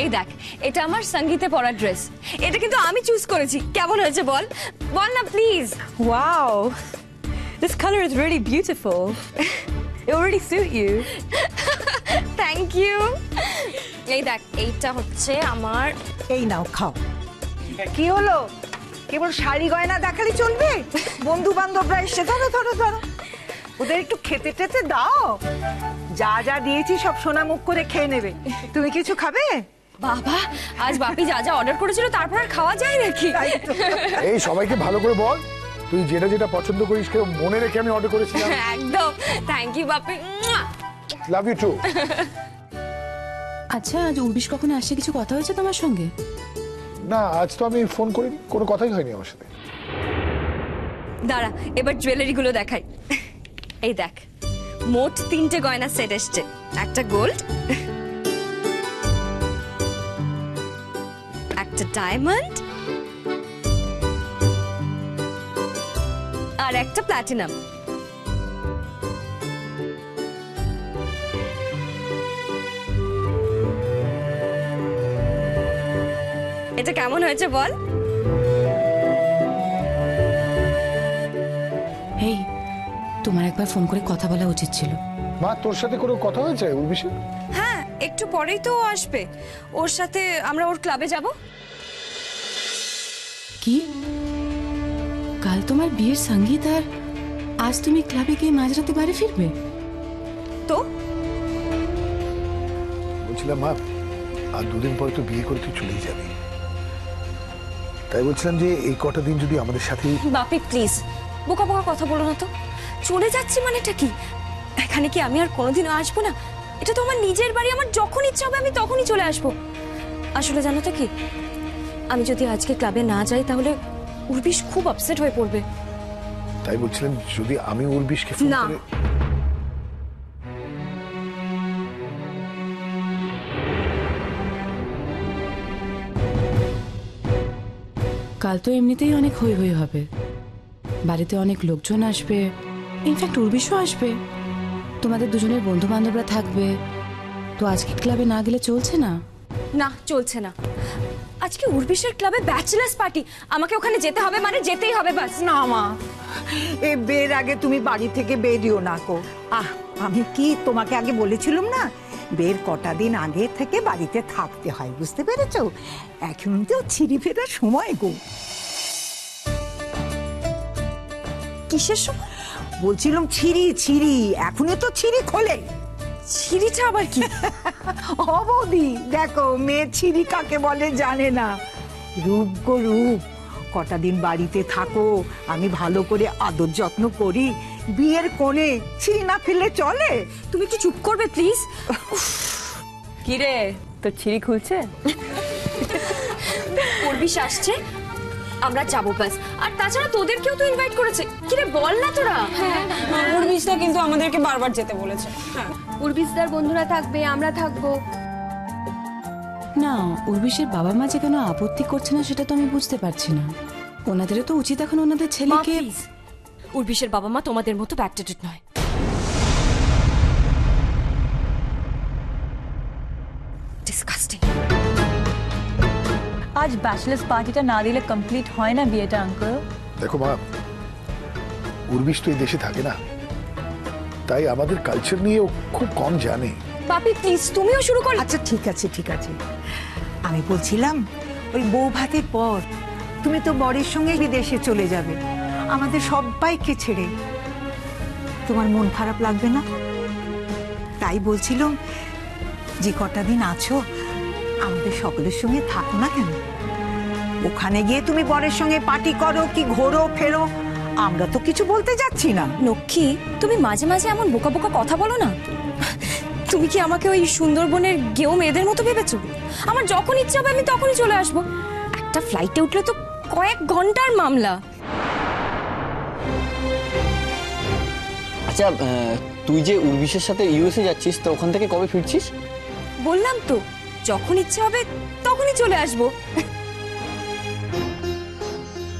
এই দেখ এটা আমার সঙ্গীতে পরা ড্রেস এটা কিন্তু আমি চুজ করেছি। কেমন হয়েছে বল? বল না please Wow, this colour is really beautiful. It already suit you. Thank you এই দেখ এইটা হচ্ছে আমার এই নাও খাও। কি হলো? কেবল শাড়ি গয়না দেখালে চলবে? বন্ধু বান্ধবরা এসে ধরো ধরো ধরো। ওদের একটু খেতে টেতে দাও। যা যা দিয়েছি সব সোনা মুখ করে খেয়ে নেবে। তুমি কিছু খাবে? বাবা আজ বাপি যা যা অর্ডার করেছিল তারপর আর খাওয়া যায় নাকি। এই সবাইকে ভালো করে বল। তুই যেটা যেটা পছন্দ করিস কেউ মনে রেখে আমি অর্ডার করেছিলাম। একদম। Thank you Bapi! Love you too আচ্ছা আজ উর্বিশ কখন আসছে কিছু কথা হয়েছে তোমার সঙ্গে? না আজ তো আমি ফোন করিনি কোনো কথাই হয়নি আমার সাথে। দাঁড়া এবার জুয়েলারি গুলো দেখাই। এই দেখ, মোট তিনটে গয়না সেট এসছে। একটা গোল্ড একটা ডায়মন্ড আর একটা প্লাটিনাম এটা কেমন হয়েছে বল? তোমার একবার ফোন করে কথা বলা উচিত ছিল। মা তোর সাথে কোনো কথা হয়েছে উর্বিশে হ্যাঁ একটু পরেই তো ও আসবে। ওর সাথে আমরা ওর ক্লাবে যাব। কি? কাল তোমার বিয়ের সংগীত আর আজ তুমি ক্লাবে গিয়ে মাঝরাতে বাড়ি ফিরবে? তো? বলছিলাম মা আর দুদিন পরে তো বিয়ে করে তুই চলেই যাবি। তাই বলছিলাম যে এই কটা দিন যদি আমাদের সাথে বাপি প্লিজ বোকা বোকা কথা বলো না তো। চলে যাচ্ছি মানেটা কি? এখানে কি আমি আর কোনোদিনও আসব না? এটা তো আমার নিজের বাড়ি আমার যখন ইচ্ছা হবে আমি তখনই চলে আসব। আসলে জানো তো কি? আমি যদি আজকে ক্লাবে না যাই তাহলে উর্বিশ খুব আপসেট হয়ে পড়বে। তাই বলছিলাম যদি আমি উর্বিশকে ফোন না। কাল তো এমনিতেই অনেক হই হই হবে। বাড়িতে অনেক লোকজন আসবে। ইনফ্যাক্ট উর্বিশও আসবে। তোমাদের দুজনের বন্ধু বান্ধবরা থাকবে। তো আজকে ক্লাবে না গেলে চলছে না? না চলছে না। আজকে উর্বিশের ক্লাবে ব্যাচেলার্স পার্টি। আমাকে ওখানে যেতে হবে মানে যেতেই হবে বাস। না মা। এ বের আগে তুমি বাড়ি থেকে বেরিও না কো। আহ আমি কি তোমাকে আগে বলেছিলাম না? বের কটা দিন আগে থেকে বাড়িতে থাকতে হয় বুঝতে পেরেছ? এখন তো ছিঁড়ি ফেরার সময় গো। কিসের সময়? বলছিলাম ছিঁড়ি ছিঁড়ি এখনই তো ছিঁড়ি খোলে। ছিঁড়িটা আবার কি? অবধি। দেখো মেয়ে ছিঁড়ি কাকে বলে জানে না। রূপ গো রূপ কটা দিন বাড়িতে থাকো আমি ভালো করে আদর যত্ন করি। বিয়ের কোণে ছিঁড়ি না ফেললে চলে? তুমি কি চুপ করবে প্লিজ? কিরে তোর ছিঁড়ি খুলছে? পূর্বিশ আসছে। আমরা যাব বাস আর তাছাড়া তোদেরকেও তো ইনভাইট করেছে। কিরে বল না তোরা। উর্বিশটা কিন্তু আমাদেরকে বারবার যেতে বলেছে। উর্বিশদার বন্ধুরা থাকবে আমরা থাকব। না উর্বিশের বাবা মা যে কেন আপত্তি করছে না সেটা তো আমি বুঝতে পারছি না। ওনাদেরও তো উচিত এখন ওনাদের ছেলেকে উর্বিশের বাবা মা তোমাদের মতো ব্যাকটেটেড নয়। ডিসকাস্টিং আজ ব্যাচেলার্স পার্টিটা না দিলে কমপ্লিট হয় না বিয়েটা আঙ্কেল দেখো মা উর্বিশ তো এই দেশে থাকে না। তাই আমাদের কালচার নিয়ে ও খুব কম জানে। পাপি প্লিজ তুমিও শুরু করো। আচ্ছা ঠিক আছে ঠিক আছে। আমি বলছিলাম ওই বউ ভাতের পর তুমি তো বরের সঙ্গে বিদেশে চলে যাবে। আমাদের সবাইকে ছেড়ে তোমার মন খারাপ লাগবে না? তাই বলছিলাম যে কটা দিন আছো আমাদের সকলের সঙ্গে থাকো না কেন? ওখানে গিয়ে তুমি বরের সঙ্গে পার্টি করো কি ঘোরো ফেরো আমরা তো কিছু বলতে যাচ্ছি না। লক্ষ্মী তুমি মাঝে মাঝে এমন বোকা বোকা কথা বলো না। তুমি কি আমাকে ওই সুন্দরবনের গেও মেয়েদের মতো ভেবেছো? আমার যখন ইচ্ছা হবে আমি তখনই চলে আসব। একটা ফ্লাইটে উঠলে তো কয়েক ঘণ্টার মামলা। আচ্ছা তুই যে উর্বিশের সাথে ইউএসএ যাচ্ছিস তো ওখান থেকে কবে ফিরছিস? বললাম তো যখন ইচ্ছে হবে তখনই চলে আসব।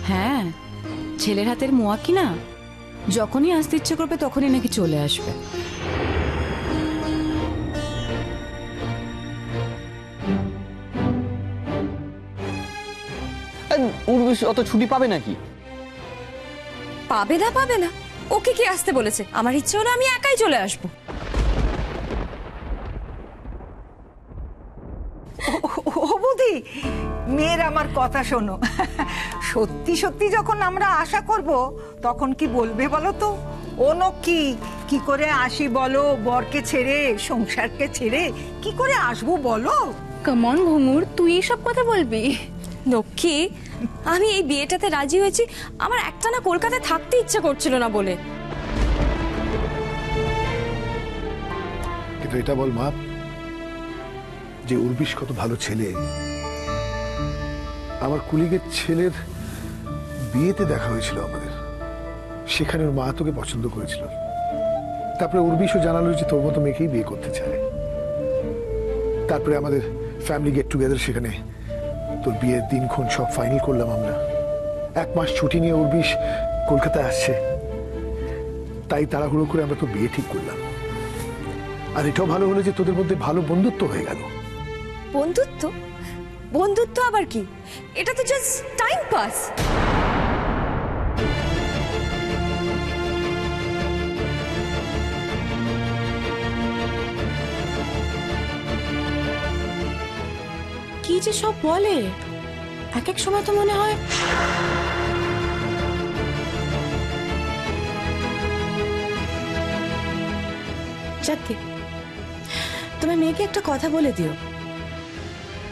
হ্যাঁ ছেলের হাতের মোয়া কি না? যখনই আসতে ইচ্ছে করবে তখনই নাকি চলে আসবে। অত ছুটি পাবে নাকি? পাবে না পাবে না। ওকে কি আসতে বলেছে? আমার ইচ্ছে হলো আমি একাই চলে আসব। কথা শোনো। সত্যি সত্যি যখন আমরা আশা করব তখন কি বলবে বলো তো? ও কি? কি করে আসি বলো? বরকে ছেড়ে সংসারকে ছেড়ে কি করে আসব বলো? কমন ঘুঙুর তুই এইসব কথা বলবি? লক্ষ্মী আমি এই বিয়েটাতে রাজি হয়েছি। আমার একটা না কলকাতায় থাকতে ইচ্ছে করছিল না বলে। কিন্তু এটা বল মা যে উর্বিশ কত ভালো ছেলে। আমার কুলিগের ছেলের বিয়েতে দেখা হয়েছিল আমাদের। সেখানে ওর মা তোকে পছন্দ করেছিল। তারপরে উর্বিশও জানালো যে তোর মতো মেয়েকেই বিয়ে করতে চায়। তারপরে আমাদের ফ্যামিলি গেট টুগেদার সেখানে তোর বিয়ের দিনক্ষণ সব ফাইনাল করলাম আমরা। এক মাস ছুটি নিয়ে উর্বিশ কলকাতায় আসছে। তাই তাড়াহুড়ো করে আমরা তো বিয়ে ঠিক করলাম। আর এটাও ভালো হলো যে তোদের মধ্যে ভালো বন্ধুত্ব হয়ে গেল। বন্ধুত্ব? বন্ধুত্ব আবার কি? এটা তো জাস্ট টাইম পাস কি যে সব বলে? এক এক সময় তো মনে হয় যাকে তোমার মেয়েকে একটা কথা বলে দিও।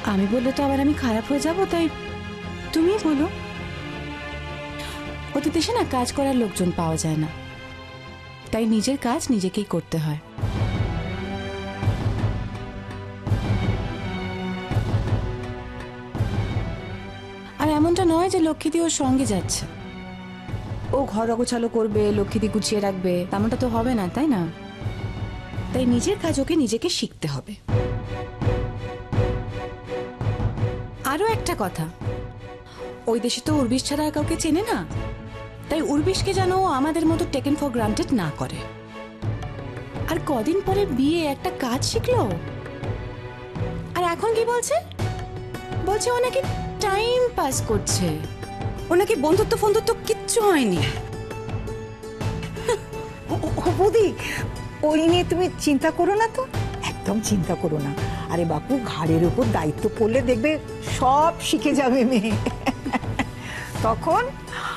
আমি বললে তো আবার আমি খারাপ হয়ে যাব, তাই তুমি বলো। অতি দেশে না কাজ করার লোকজন পাওয়া যায় না। তাই নিজের কাজ নিজেকেই করতে হয়। আর এমনটা নয় যে লক্ষ্মীদি ওর সঙ্গে যাচ্ছে। ও ঘর অগোছালো করবে, লক্ষ্মীদি গুছিয়ে রাখবে, তেমনটা তো হবে না, তাই না? তাই নিজের কাজ ওকে নিজেকে শিখতে হবে। আরও একটা কথা। ওই দেশে তো উর্বিশ ছাড়া আর কাউকে চেনে না। তাই উর্বিশকে যেন আমাদের মতো টেকেন ফর গ্রান্টেড না করে। আর কদিন পরে বিয়ে একটা কাজ শিখলো? আর এখন কি বলছে? বলছে ও নাকি টাইম পাস করছে। ও নাকি বন্ধুত্ব ফন্ধুত্ব কিচ্ছু হয়নি। বৌদি, ওই নিয়ে তুমি চিন্তা করো না তো। একদম চিন্তা করো না। আরে বাপু ঘাড়ের উপর দায়িত্ব পড়লে দেখবে সব শিখে যাবে মেয়ে। তখন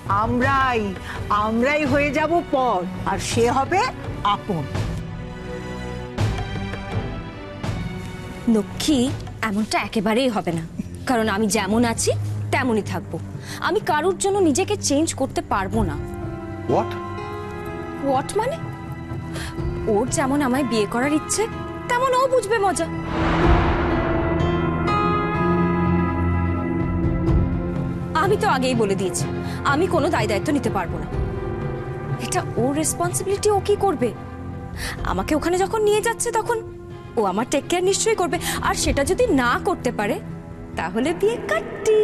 আমরাই আমরাই হয়ে যাব পর আর সে হবে আপন। লক্ষ্মী এমনটা একেবারেই হবে না। কারণ আমি যেমন আছি তেমনই থাকব। আমি কারোর জন্য নিজেকে চেঞ্জ করতে পারব না। হোয়াট হোয়াট মানে? ওর যেমন আমায় বিয়ে করার ইচ্ছে তেমন ও বুঝবে মজা। আমি তো আগেই বলে দিয়েছি, আমি কোনো দায় দায়িত্ব নিতে পারব না। এটা ওর রেসপন্সিবিলিটি ও কি করবে? আমাকে ওখানে যখন নিয়ে যাচ্ছে তখন ও আমার টেক কেয়ার নিশ্চয়ই করবে। আর সেটা যদি না করতে পারে, তাহলে বিয়ে কাটটি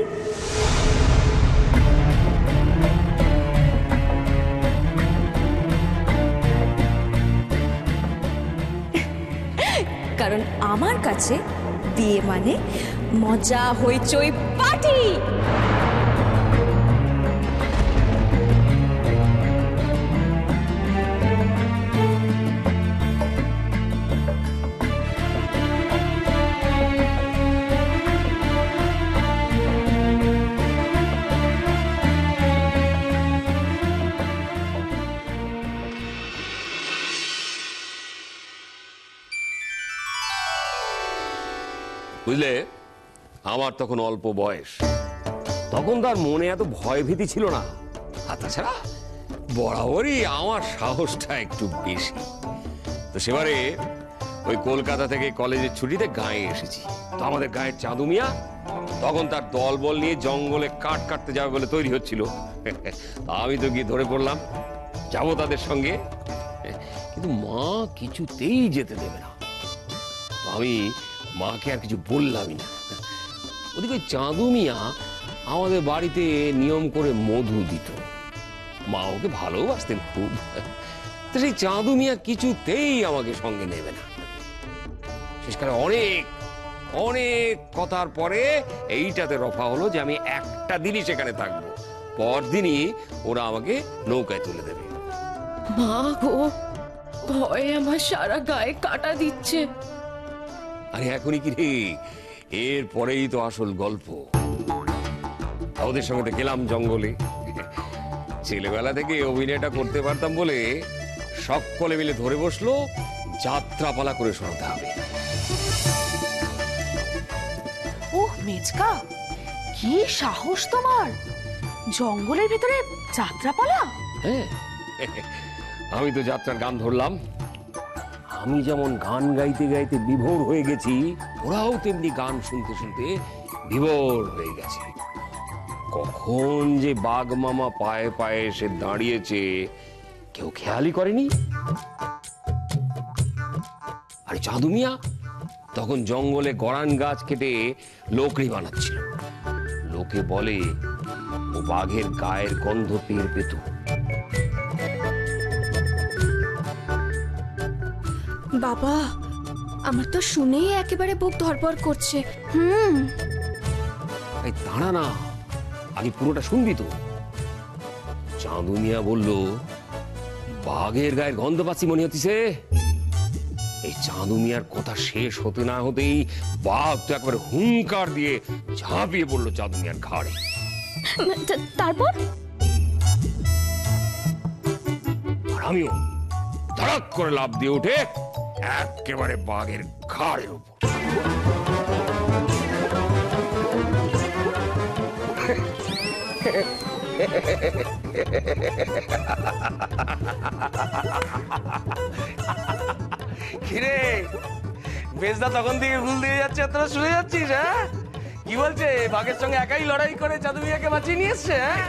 কারণ আমার কাছে বিয়ে মানে মজা হইচই পার্টি! আমার তখন অল্প বয়স। তখন তার মনে এত ভয় ভীতি ছিল না। আর তাছাড়া বরাবরই আমার সাহসটা একটু বেশি। তো সেবারে ওই কলকাতা থেকে কলেজের ছুটিতে গায়ে এসেছি। তো আমাদের গায়ের চাঁদু মিয়া তখন তার দল বল নিয়ে জঙ্গলে কাঠ কাটতে যাবে বলে তৈরি হচ্ছিল। আমি তো গিয়ে ধরে পড়লাম। যাব তাদের সঙ্গে। কিন্তু মা কিছুতেই যেতে দেবে না। আমি মাকে আর কিছু বললামই না। ওদিকে চাঁদু মিয়া আমাদের বাড়িতে নিয়ম করে মধু দিত। মা ওকে ভালোবাসতেন খুব। তো সেই চাঁদু মিয়া কিছুতেই আমাকে সঙ্গে নেবে না। শেষকালে অনেক অনেক কথার পরে এইটাতে রফা হলো যে আমি একটা দিনই সেখানে থাকব। পরদিনই ওরা আমাকে নৌকায় তুলে দেবে। মা গো ভয়ে আমার সারা গায়ে কাটা দিচ্ছে। আরে এখনই কি রে? এরপরেই তো আসল গল্প। ওদের সঙ্গে তো গেলাম জঙ্গলে। ছেলেবেলা থেকে অভিনয়টা করতে পারতাম বলে সকলে মিলে ধরে বসল যাত্রাপালা করে শোনাতে হবে। ওহ মেজকা কি সাহস তোমার! জঙ্গলের ভিতরে যাত্রাপালা? হ্যাঁ আমি তো যাত্রার গান ধরলাম। আমি যেমন গান গাইতে গাইতে বিভোর হয়ে গেছি ওরাও তেমনি গান শুনতে শুনতে বিভোর হয়ে গেছে। কখন যে বাঘ মামা পায়ে পায়ে এসে দাঁড়িয়েছে, কেউ খেয়ালই করেনি? আরে চাঁদু মিয়া, তখন জঙ্গলে গড়ান গাছ কেটে লোকড়ি বানাচ্ছিল। লোকে বলে, ও বাঘের গায়ের গন্ধ টের পেত। বাবা আমার তো শুনেই একেবারে বুক ধরপড় করছে। হুম। এই দাঁড়া না আগে পুরোটা শুনবি তো। চাঁদু মিয়া বলল বাঘের গায়ের গন্ধ পাচ্ছি মনে হচ্ছে এই চাঁদু মিয়ার কথা শেষ হতে না হতেই বাঘ তো একবারে হুঙ্কার দিয়ে ঝাঁপিয়ে পড়ল চাঁদু মিয়ার ঘাড়ে তারপর? আর আমিও ধড়াক করে লাভ দিয়ে উঠে একেবারে বাঘের ঘাড়ের উপর। কিরে বেজদা তখন থেকে গুল দিয়ে যাচ্ছে তোরা শুনে যাচ্ছিস হ্যাঁ? কি বলছে বাঘের সঙ্গে একাই লড়াই করে চাঁদুমিয়াকে বাঁচিয়ে নিয়ে এসছে হ্যাঁ?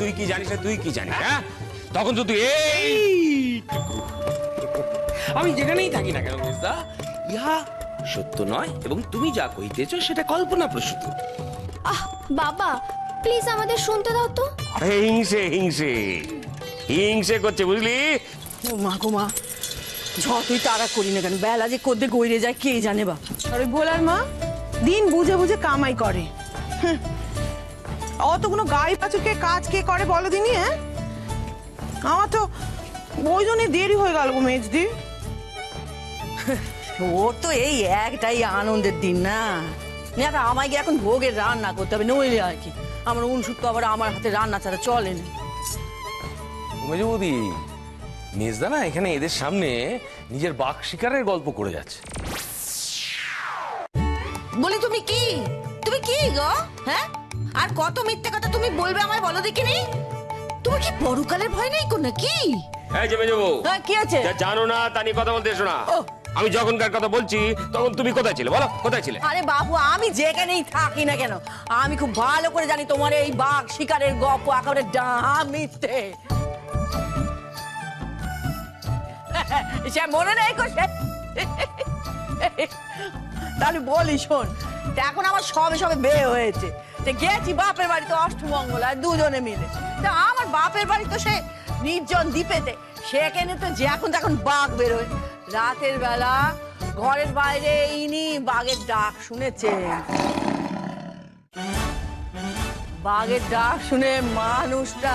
তুই কি জানিস তুই কি জানিস হ্যাঁ? তখন তো তুই এই আমি যেখানেই থাকি না কেন বেজদা ইহা সত্য নয় এবং তুমি যা কইতেছ সেটা কল্পনা প্রসূত আহ বাবা প্লিজ আমাদের শুনতে দাও তো। আরে হিংসে হিংসে। হিংসে করছে বুঝলি? ও মা গো মা যতই তারা করি না কেন বেলা যে কোদ্দে গইরে যায় কে জানে বা আর ওই মা দিন বুঝে বুঝে কামাই করে। হুঁ। অত কোনো গাই পাচুকে কাজ কে করে বলো দিনি হ্যাঁ? আমার তো ওই জন্যই দেরি হয়ে গেল গো মেজদি। ওর তো এই একটাই আনন্দের দিন না। না আমায় গিয়ে এখন ভোগের রান্না করতে হবে নইলে আর কি। আমার উনসুট তো আবার আমার হাতে রান্না ছাড়া চলে না। মেজবৌদি মেজদা না এখানে এদের সামনে নিজের বাঘ শিকারের গল্প করে যাচ্ছে। বলি তুমি কি? তুমি কি গো? হ্যাঁ? আর কত মিথ্যে কথা তুমি বলবে আমায় বলো দেখিনি? তুমি কি পরকালের ভয় নেই কোন কি এই যে মেজবু হ্যাঁ কি আছে? যা জানো না তা নিয়ে কথা বলতে এসো না। আমি যখনকার কথা বলছি, তখন তুমি কোথায় ছিলে? বলো, কোথায় ছিলে? আরে বাবু, আমি যেখানেই থাকি না কেন, আমি খুব ভালো করে জানি তোমার এই বাঘ শিকারের গপ একেবারে ডাহা মিথ্যে। সে মনে নেই কো সে। তাহলে বলি, শোন এখন আমার সবে সবে বিয়ে হয়েছে। গেছি বাপের বাড়িতে অষ্টমঙ্গল, আর দুজনে মিলে। তা আমার বাপের বাড়ি তো সে নির্জন দ্বীপেতে, সেখানে তো যে এখন তখন বাঘ বেরোয় রাতের বেলা ঘরের বাইরে ইনি বাঘের ডাক শুনেছেন। বাঘের ডাক শুনে মানুষটা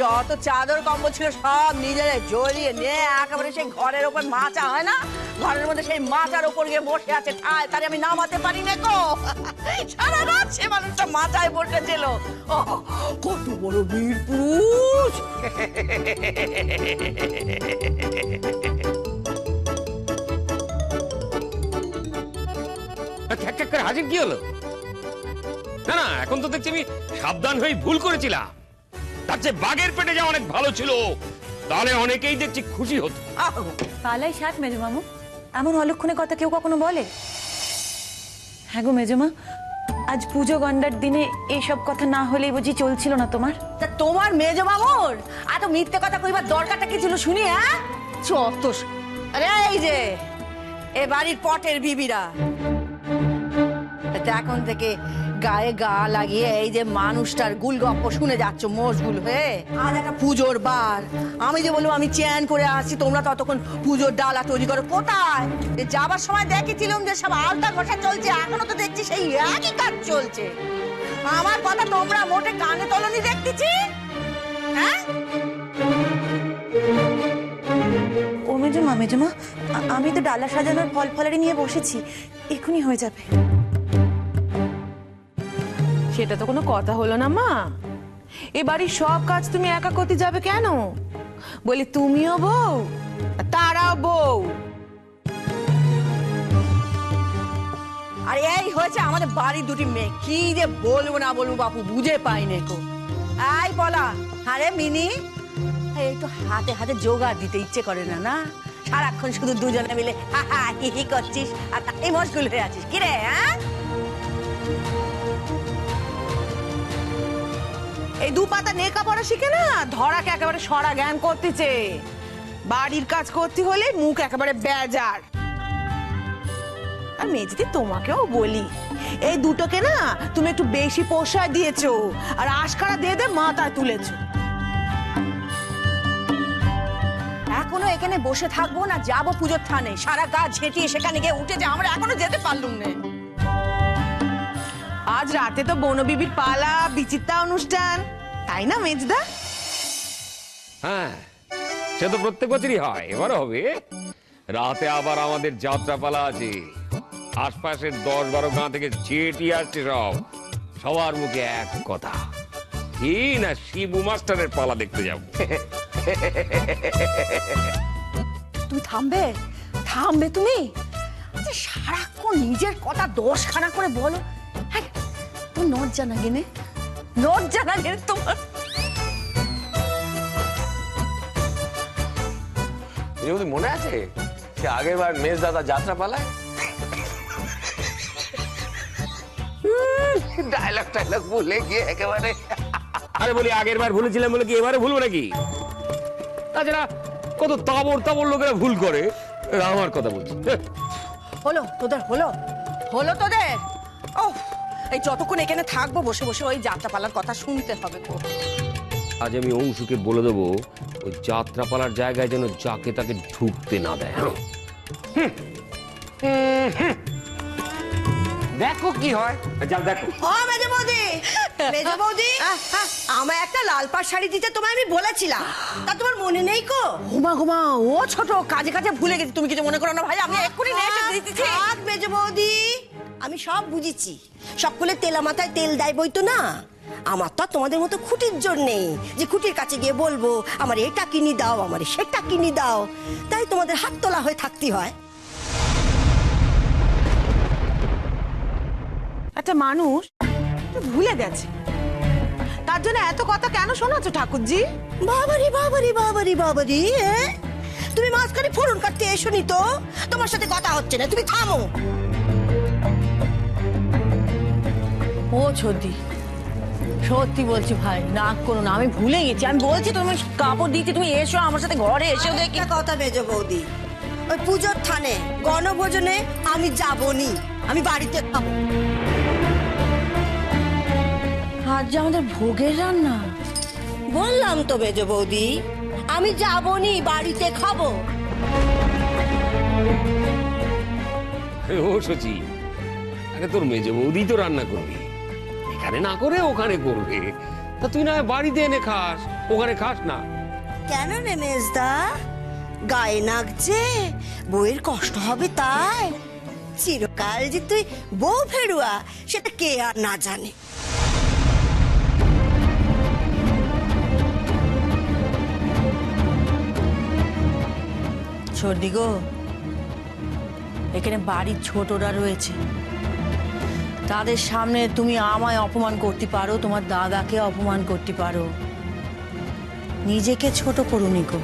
যত চাদর কম্বল ছিল সব নিজেরে জড়িয়ে নিয়ে একেবারে সেই ঘরের ওপর মাচা, হয় না? ঘরের মধ্যে সেই মাচার ওপর গিয়ে বসে আছে। ঠায়, তারে আমি নামাতে পারি না গো। সারা রাত সে মানুষটা মাচায় বসেছিল কত বড় বীর পুরুষ। করে হাজির কি হলো? না না এখন তো দেখছি আমি সাবধান হয়ে ভুল করেছিলাম। তার চেয়ে বাঘের পেটে যা অনেক ভালো ছিল। তাহলে অনেকেই দেখছি খুশি হতো। আহ, পালাই সাত মেজো মামু এমন অলক্ষণে কথা কেউ কখনো বলে? হ্যাঁ গো মেজমা আজ পুজো গন্ডার দিনে এইসব কথা না হলেই বুঝি চলছিল না তোমার? তা তোমার মেজ মামুর এত মিথ্যে কথা কইবার দরকারটা কি ছিল শুনি হ্যাঁ? চত আরে এই যে এ বাড়ির পটের বিবিরা। তা এখন থেকে গায়ে গা লাগিয়ে এই যে মানুষটার গুলগপ্প শুনে যাচ্ছ মশগুল হয়ে। আজ একটা পুজোর বার। আমি যে বলব, আমি চ্যান করে আসছি, তোমরা ততক্ষণ পুজোর ডালা তৈরি করো। কোথায়? যাবার সময় দেখেছিলাম যে সব আলতা ঘষা চলছে, এখনও তো দেখছি সেই একই কাজ চলছে। আমার কথা তোমরা মোটে কানে তলনি দেখতেছি? হ্যাঁ? আমি তো ডালা সাজানোর ফল ফলারি নিয়ে বসেছি। এক্ষুনি হয়ে যাবে। সেটা তো কোনো কথা হলো না, মা। এ বাড়ির সব কাজ তুমি একা করতে যাবে কেন? বলি, তুমিও বউ তারাও বউ। আর এই হয়েছে আমাদের বাড়ির দুটি মেয়ে। কি যে বলব না বলব বাপু, বুঝে পাই নে কো। আই বলা, আরে মিনি, এই হাতে হাতে জোগাড় দিতে ইচ্ছে করে না না? সারাক্ষণ শুধু দুজনে মিলে, হা হা, হি হি করছিস, আর তাই মশগুল হয়ে আছিস। কি রে হ্যাঁ? এই দু পাতা নেকা পড়া শিখে না? ধরাকে একেবারে সরা জ্ঞান করতেছে। বাড়ির কাজ করতে হলে মুখ একেবারে বেজার। আর মেজদি তোমাকেও বলি, এই দুটোকে না তুমি একটু বেশি পোষায় দিয়েছ, আর আশকারা দিয়ে দিয়ে মাথায় তুলেছো। এখনও এখানে বসে থাকব না, যাব পুজোর থানে। সারা গা ঝেঁটিয়ে সেখানে গিয়ে উঠে যা আমরা এখনও যেতে পারলুম না। আজ রাতে তো বনবিবির পালা বিচিত্রা অনুষ্ঠান। তাই না মেজদা? হ্যাঁ সে তো প্রত্যেক বছরই হয় এবারও হবে। রাতে আবার আমাদের যাত্রাপালা আছে। আশপাশের দশ বারো গাঁ থেকে চেটি আসছে সব। সবার মুখে এক কথা কি না শিবু মাস্টারের পালা দেখতে যাব। তুমি থামবে? থামবে তুমি? আচ্ছা সারাক্ষণ নিজের কথা দশখানা করে বলো। হ্যাঁ তোর লজ্জা না। গেনে লজ্জা না গেনে তোমার। যদি মনে আছে? সে আগের বার মেজ দাদা যাত্রা পালায়? ডায়লগ বলে গিয়ে একেবারে আরে বলি আগের বার ভুলেছিলাম বলে কি এবারে ভুলবো নাকি? তাছাড়া কত তাবর তাবর লোকেরা ভুল করে। আমার কথা বলছি। হলো তোদের হলো। হলো তোদের। এই যতক্ষণ এখানে থাকব বসে বসে ওই যাত্রাপালার কথা শুনতে হবে গো। আজ আমি অংশুকে বলে দেবো ওই যাত্রাপালার জায়গায় যেন যাকে তাকে ঢুকতে না দেয়। দেখো কি হয়। যাও দেখো। ও মেজে বৌদি! মেজে বৌদি! আমার একটা লাল পাড় শাড়ি দিতে তোমায় আমি বলেছিলাম। তা তোমার মনে নেই কো? হুমা হুমা ও ছোট কাজে কাজে ভুলে গেছি। তুমি কিছু মনে করো না ভাই আমি এক্ষুনি নিয়ে এসে থাক মেজে বৌদি। আমি সব বুঝেছি। সকলে তেলা মাথায় তেল দেয় বই তো না। আমার তো তোমাদের মতো খুঁটির জোর নেই যে খুঁটির কাছে গিয়ে বলব আমার এটা কিনি দাও আমার সেটা কিনি দাও। তাই তোমাদের হাত তোলা হয়ে থাকতে হয়। একটা মানুষ ভুলে গেছে। তার জন্য এত কথা কেন শোনাচ্ছ ঠাকুরজি? বাবারি বাবারি বাবারি বাবারি? তুমি মাঝখানে ফোরন কাটতে এসো নি তো। তোমার সাথে কথা হচ্ছে না তুমি থামো। ও সত্যি সত্যি বলছি ভাই নাক করো না আমি ভুলে গেছি আমি বলছি তুমি কাপড় দিচ্ছি তুমি এসো আমার সাথে ঘরে এসেও দেখি কথা মেজো বৌদি ওই পুজোর থানে গণভোজনে আমি যাবনি আমি বাড়িতে খাব। আজ যে আমাদের ভোগের রান্না। বললাম তো মেজো বৌদি আমি যাবনি বাড়িতে খাব। ও সচি আরে তোর মেজে বৌদি তো রান্না করবি। এখানে না করে ওখানে করবে। তা তুই না হয় বাড়িতে এনে খাস ওখানে খাস না। কেন রে মেজদা? গায়ে নাগছে বউয়ের কষ্ট হবে তাই। চিরকাল যে তুই বউ ফেরুয়া সেটা কে আর না জানে। সর্দি গো এখানে বাড়ির ছোটরা রয়েছে। তাদের সামনে তুমি আমায় অপমান করতে পারো, তোমার দাদাকে অপমান করতে পারো। নিজেকে ছোট করুনি গো।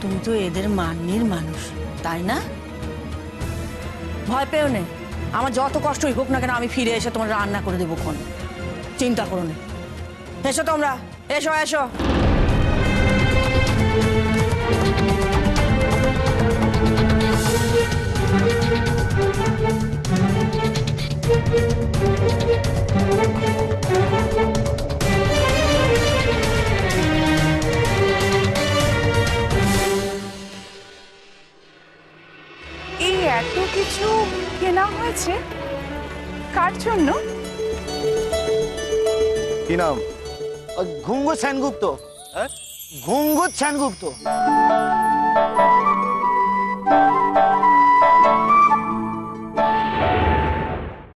তুমি তো এদের মান্যের মানুষ, তাই না? ভয় পেও নে। আমার যত কষ্টই হোক না কেন আমি ফিরে এসে তোমার রান্না করে দেবো কোন চিন্তা করো না। এসো তোমরা। এসো এসো। সেনগুপ্ত ঘুঙ্গু সেনগুপ্ত